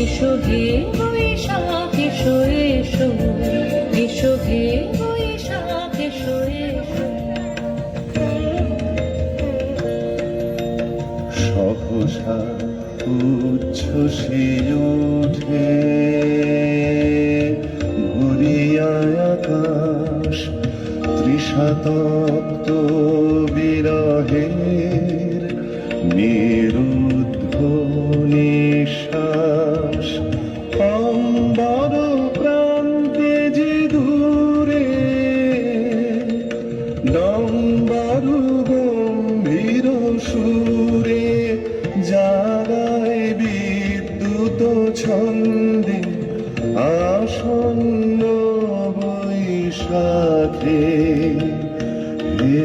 এসো হে বৈশাখ এসো এসো। এসো হে বৈশাখ এসো সহসা উচ্ছ্বসে ওঠে আকাশ, তৃষাতপ্ত বিরহের নিরুদ্ধ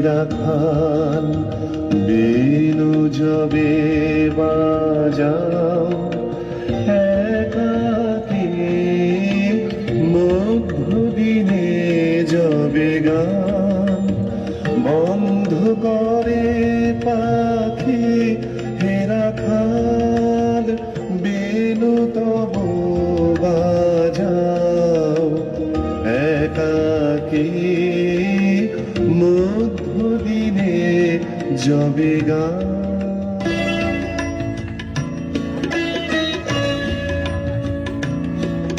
হেরা খান বেনু জবে বাজাও। একাকী মধ্য দিনে যবে গান। বন্ধ করে পাখি হেরা খাল। বেনু তব বাজাও যবে গান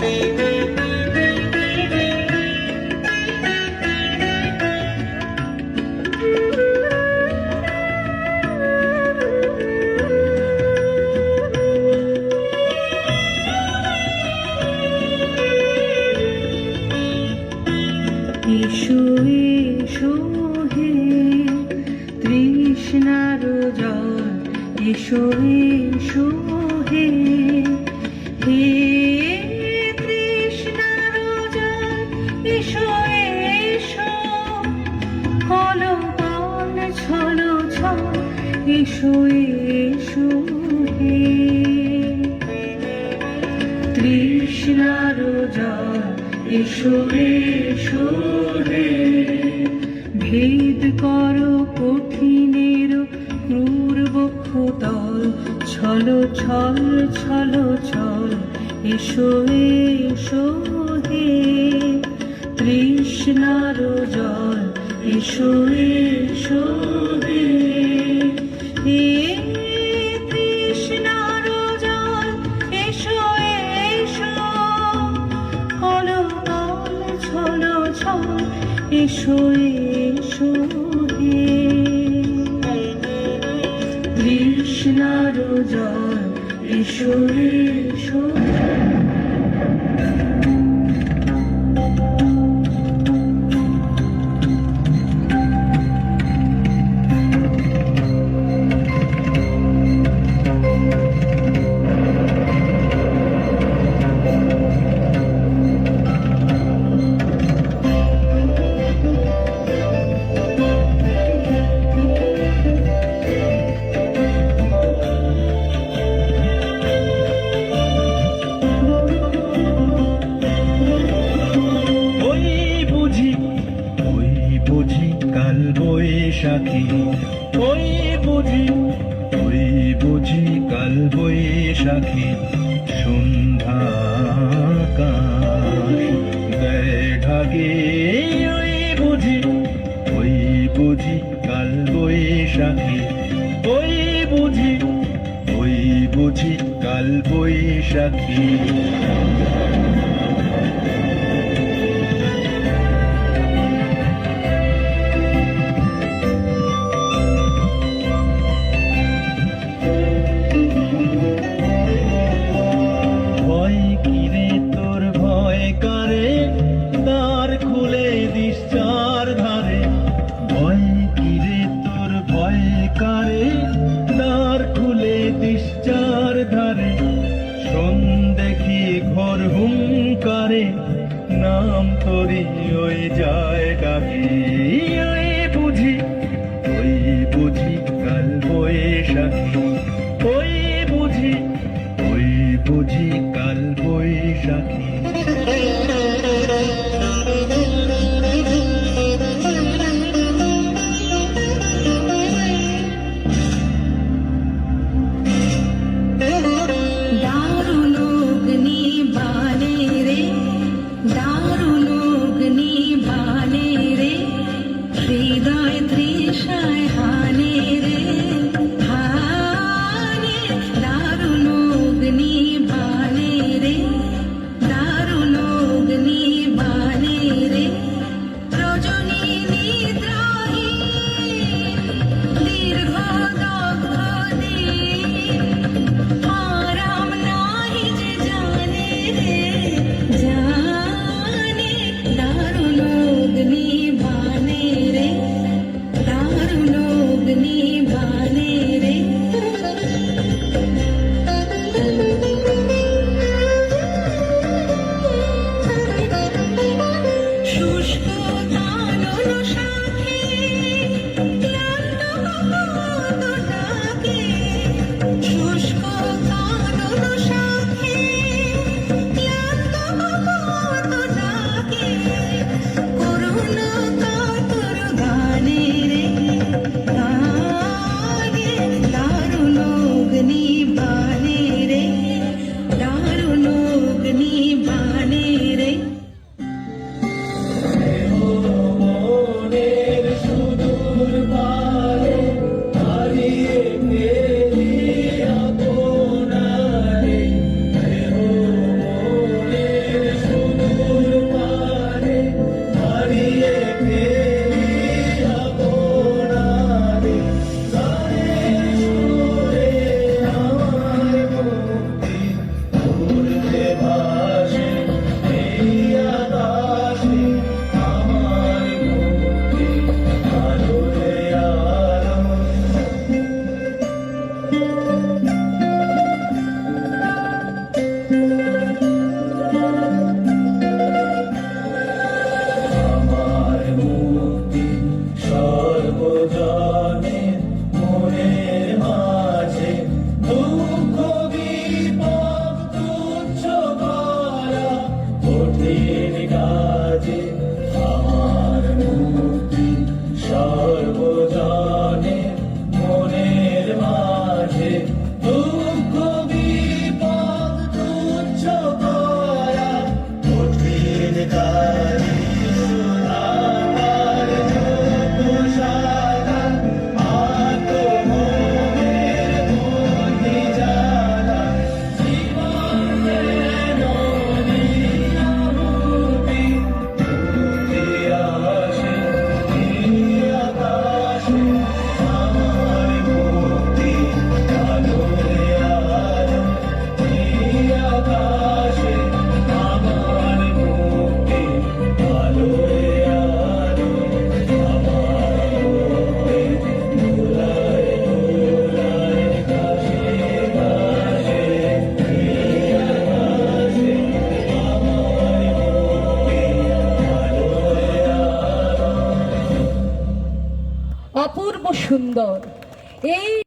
এসো হলো গান ছলো ছল হে। তৃষ্ণার জল, এসো এসো হে। ভেদ করো কঠিনের ক্রূর বক্ষতল ছল ছল ছল ছল, এসো এসো হে। তৃষ্ণার জল এসো এসো এসো এসো। হে। তৃষ্ণার জল এসো এসো। বুঝি কাল বৈশাখী ওই বুঝি ওই বুঝি কাল বৈশাখী। নাম ওই জায়গা ওই বুঝি ওই বুঝি। হৃদয় তৃষায় Choose Amen. Hey!